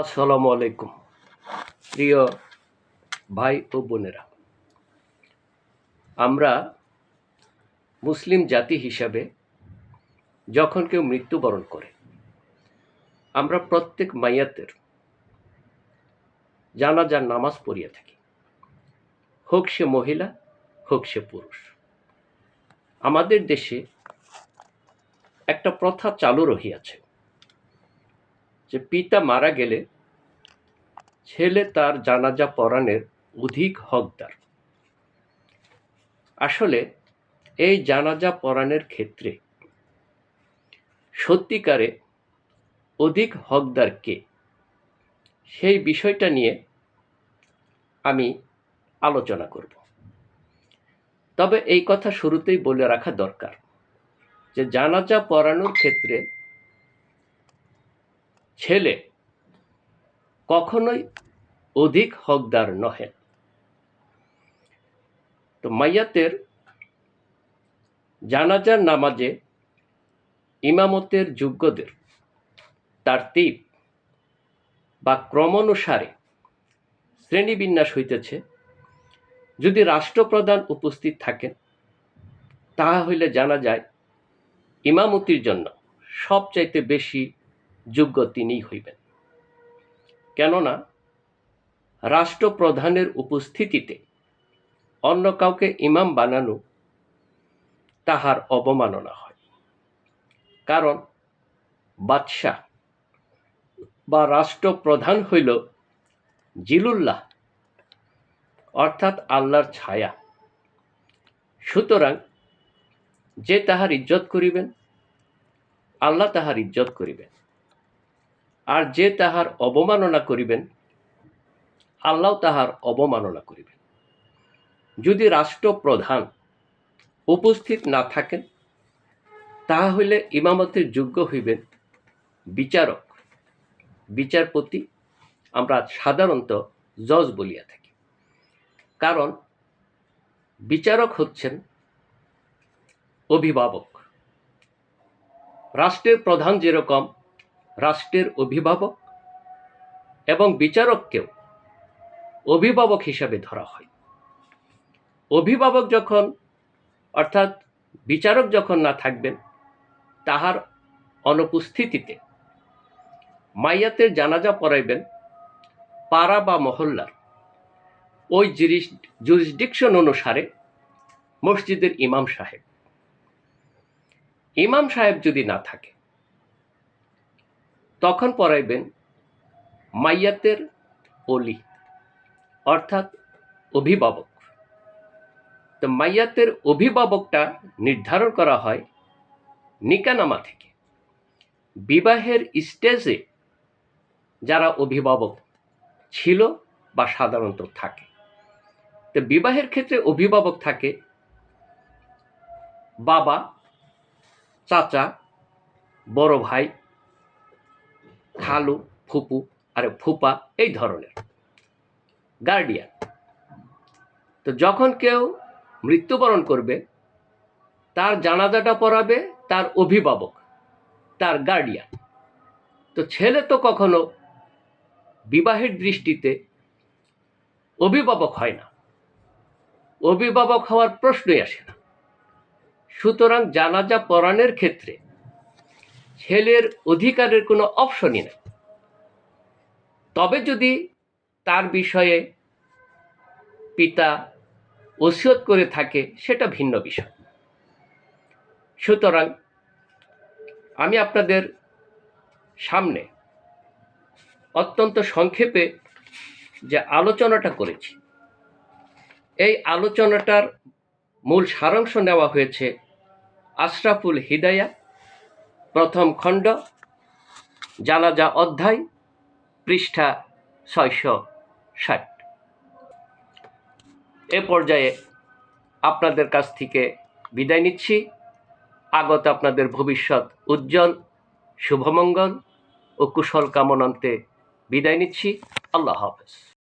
আসসালামু আলাইকুম। প্রিয় ভাই ও বোনেরা, আমরা মুসলিম জাতি হিসাবে যখন কেউ মৃত্যুবরণ করে, আমরা প্রত্যেক মাইয়াতের জানাজার নামাজ পড়িয়ে থাকি। হোক সে মহিলা, হোক সে পুরুষ। আমাদের দেশে একটা প্রথা চালু রহিয়াছে। যে পিতা মারা গেলে ছেলে তার জানাজা পড়ানোর অধিক হকদার। আসলে এই জানাজা পড়ানোর ক্ষেত্রে সত্যিকারে অধিক হকদার কে? সেই বিষয়টা নিয়ে আমি আলোচনা করব। তবে এই কথা শুরুতেই বলে রাখা দরকার যে জানাজা পড়ানোর ক্ষেত্রে ছেলে কখনোই অধিক হকদার নহে। তো মাইয়াতের জানাজার নামাজে ইমামতের যোগ্যদের তার তীপ বা ক্রমানুসারে শ্রেণীবিন্যাস হইতেছে। যদি রাষ্ট্রপ্রধান উপস্থিত থাকেন, তাহা হইলে জানা যায় ইমামতির জন্য সবচাইতে বেশি যোগ্য তিনিই হইবেন। কেননা, রাষ্ট্রপ্রধানের উপস্থিতিতে অন্য কাউকে ইমাম বানানো তাহার অবমাননা হয়। কারণ, বাদশাহ বা রাষ্ট্রপ্রধান হইল জিলুল্লাহ, অর্থাৎ আল্লাহর ছায়া। সুতরাং, যে তাহার ইজ্জত করিবেন, আল্লাহ তাহার ইজ্জত করিবেন। আর যে তাহার অবমাননা করিবেন, আল্লাহ তাহার অবমাননা করিবেন। যদি রাষ্ট্রপ্রধান উপস্থিত না থাকেন তাহা হইলে ইমামতের যোগ্য হইবেন বিচারক। বিচারপতি আমরা সাধারণত জজ বলিয়া থাকি। কারণ বিচারক হচ্ছেন অভিভাবক। রাষ্ট্রের প্রধান যেরকম রাষ্ট্রের অভিভাবক এবং বিচারককেও অভিভাবক হিসাবে ধরা হয়। অভিভাবক যখন, অর্থাৎ বিচারক যখন না থাকবেন, তাহার অনুপস্থিতিতে মাইয়াতের জানাজা পড়াইবেন পাড়া বা মহল্লার। ওই জিরিস জুরিসডিকশন অনুসারে মসজিদের ইমাম সাহেব। ইমাম সাহেব যদি না থাকে তখন পড়াইবেন মাইয়াতের অলি, অর্থাৎ অভিভাবক। তো মাইয়াতের অভিভাবকটা নির্ধারণ করা হয় নিকানামা থেকে। বিবাহের স্টেজে যারা অভিভাবক ছিল বা সাধারণত থাকে, তো বিবাহের ক্ষেত্রে অভিভাবক থাকে বাবা, চাচা, বড় ভাই খালু, ফুপু, আর ফুপা, এই ধরনের। গার্ডিয়ান। তো যখন কেউ মৃত্যুবরণ করবে, তার জানাজাটা পড়াবে তার অভিভাবক, তার গার্ডিয়ান। তো ছেলে তো কখনো বিবাহের দৃষ্টিতে অভিভাবক হয় না। অভিভাবক হওয়ার প্রশ্নই আসে না। সুতরাং জানাজা পড়ানোর ক্ষেত্রে ছেলের অধিকারের কোনো অপশনই নেই। তবে যদি তার বিষয়ে পিতা ওসিয়ত করে থাকে, সেটা ভিন্ন বিষয়। সুতরাং আমি আপনাদের সামনে অত্যন্ত সংক্ষেপে যে আলোচনাটা করেছি, এই আলোচনাটার মূল সারাংশ নেওয়া হয়েছে আশরাফুল হিদায়া প্রথম খণ্ড, জানাজা অধ্যায়, পৃষ্ঠা ছয়শো ষাট। এ পর্যায়ে আপনাদের কাছ থেকে বিদায় নিচ্ছি। আগত আপনাদের ভবিষ্যৎ উজ্জ্বল, শুভমঙ্গল ও কুশল কামনান্তে বিদায় নিচ্ছি। আল্লাহ হাফেজ।